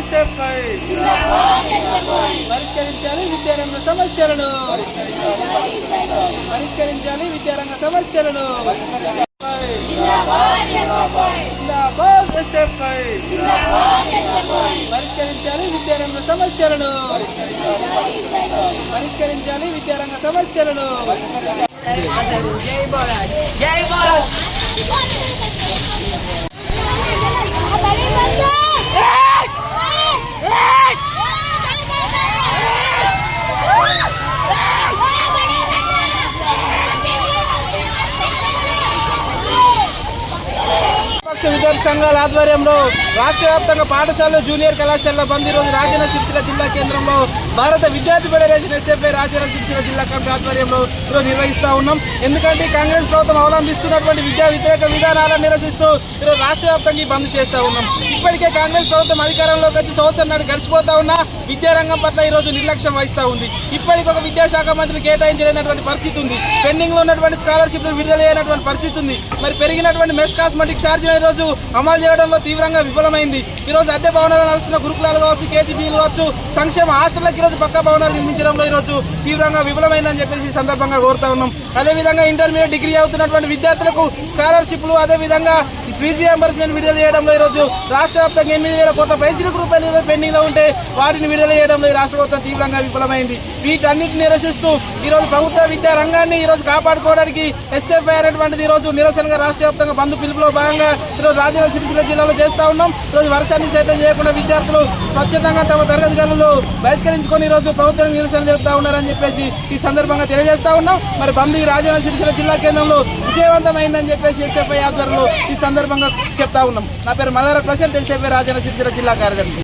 SFI పరిష్కరించాలి విద్యారంగ సమస్యలను. పరిష్కరించాలి విద్యారంగ సమస్యలను. పరిష్కరించాలి విద్యారంగ సమస్యలను. పరిష్కరించాలి విద్యారంగ సమస్యలను. జై భారత్ జై భారత్ So విద్యార్థి సంఘాల ఆధ్వర్యంలో రాష్ట్ర వ్యాప్తంగా పాఠశాలలు జూనియర్ కళాశాల బంద్. ఈరోజు రోజు రాజన్న సిరిసిల్ల జిల్లా కేంద్రంలో భారత విద్యార్థి ఫెడరేషన్ ఎస్ఎఫ్ఐ రాజన్న సిరిసిల్ల జిల్లా కమిటీ ఆధ్వర్యంలో ఈరోజు నిర్వహిస్తూ ఉన్నాం. ఎందుకంటే కాంగ్రెస్ ప్రభుత్వం అవలంబిస్తున్నటువంటి విద్యా వ్యతిరేక విధానాలను నిరసిస్తూ ఈరోజు రాష్ట్ర వ్యాప్తంగా ఈ బంద్ చేస్తూ ఉన్నాం. ఇప్పటికే కాంగ్రెస్ ప్రభుత్వం అధికారంలోకి వచ్చి సంవత్సరం నాడు గడిచిపోతా ఉన్నా విద్యారంగం పట్ల ఈరోజు నిర్లక్ష్యం వహిస్తూ ఉంది. ఇప్పటికి ఒక విద్యాశాఖ మంత్రి కేటాయించలేనటువంటి పరిస్థితి ఉంది. పెండింగ్లో ఉన్నటువంటి స్కాలర్షిప్ విడుదల చేయనటువంటి పరిస్థితి ఉంది. మరి పెరిగినటువంటి మెస్ కాస్మెటిక్ ఛార్జీలు ఈరోజు రోజు అమలు చేయడంలో తీవ్రంగా విఫలమైంది. ఈ రోజు అద్దె భవనాలు నడుస్తున్న గురుకులాలు కావచ్చు కేజీబీలు కావచ్చు సంక్షేమ హాస్టళ్ళకు ఈరోజు రోజు పక్క భవనాలు నిర్మించడంలో ఈరోజు రోజు తీవ్రంగా విఫలమైందని చెప్పేసి ఈ సందర్భంగా కోరుతా ఉన్నాం. అదేవిధంగా ఇంటర్మీడియట్ డిగ్రీ అవుతున్నటువంటి విద్యార్థులకు స్కాలర్షిప్లు అదేవిధంగా ఫీజు రియంబర్స్మెంట్ విడుదల చేయడంలో ఈ రోజు రాష్ట్ర వ్యాప్తంగా ఎనిమిది వేల కోట్ల పైచిలకు రూపాయలు ఈరోజు పెండింగ్లో ఉంటే వాటిని విడుదల చేయడంలో ఈ రాష్ట్ర ప్రభుత్వం తీవ్రంగా విఫలమైంది. వీటన్నిటిని నిరసిస్తూ ఈరోజు ప్రభుత్వ విద్యా రంగాన్ని ఈరోజు కాపాడుకోవడానికి ఎస్ఎఫ్ఐ అనేటువంటిది ఈ రోజు నిరసనగా రాష్ట్ర వ్యాప్తంగా బంధు పిలుపులో భాగంగా ఈ రోజు రాజన్న సిరిసిల్ల జిల్లాలో చేస్తూ ఉన్నాం. ఈరోజు రోజు వర్షాన్ని సైతం చేయకుండా విద్యార్థులు స్వచ్ఛతంగా తమ తరగతి గదులు బహిష్కరించుకొని ఈరోజు రోజు ప్రభుత్వం నిరసన జరుపుతా ఉన్నారని చెప్పేసి ఈ సందర్భంగా తెలియజేస్తా ఉన్నాం. మరి బంద్ ఈ రాజన్న సిరిసిల్ల జిల్లా కేంద్రంలో విజయవంతమైందని చెప్పేసి ఎస్ఎఫ్ఐ ఆధ్వర్యంలో ఈ సందర్భంగా చెప్తా ఉన్నాం. నా పేరు మల్లార ప్రశాంత్ ఎస్ఎఫ్ఐ రాజన్న సిరిసిల్ల జిల్లా కార్యదర్శి.